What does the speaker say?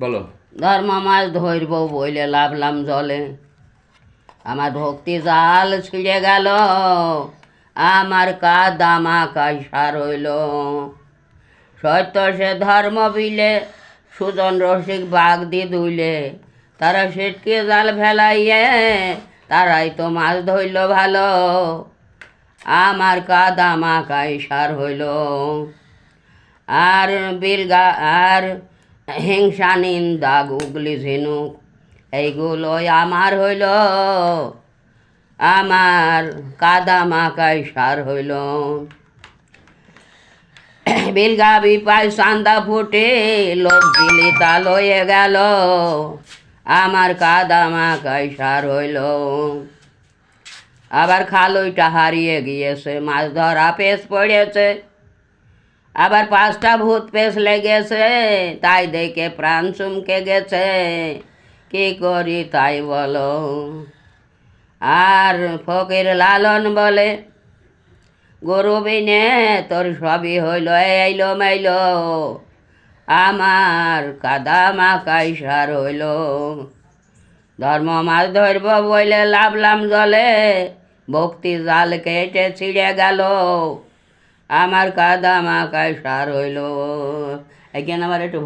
বলো। ধর্ম মাছ ধরব বইলে লাভলাম জলে। আমার ভক্তি জাল ছিঁড়ে গেল, আমার কাদামা কাইসার হইল সত্য সে ধর্ম বিলে, সুজন রসিক বাঘ দি দুইলে। তারা সেটকে জাল ফেলাইয়ে, তারাই তো মাছ ধরল ভালো। আমার কাদামা কাইসার হইল আর বিলগা আর হিংসা, নিন্দা, গুগলি, ঝিনুক, এইগুলো আমার হইল। আমার কাদা মাকাই সার হইল। বিলগা বিপাই সান্দা ফুটে, লোক দিলি তা লয়ে গেল। আমার কাদা মাকাই সার হইল। আবার খালইটা হারিয়ে গিয়েছে, মাছ ধরা পেশ পড়েছে। আবার পাঁচটা ভূত পেশ লেগেছে, তাই দেখে প্রাণ চুমকে গেছে। কি করি তাই বলো? আর ফকির লালন বলে, গরু বিনে তোর সবই হইল এইলো মাইল। আমার কাদা মাকাই সার হইল। ধর্ম মাছ ধরব বইলে লাভলাম জলে, ভক্তি জাল কেটে ছিঁড়ে গেল। আমার কাদা মাকাই সার হইল। এখানে আমার একটু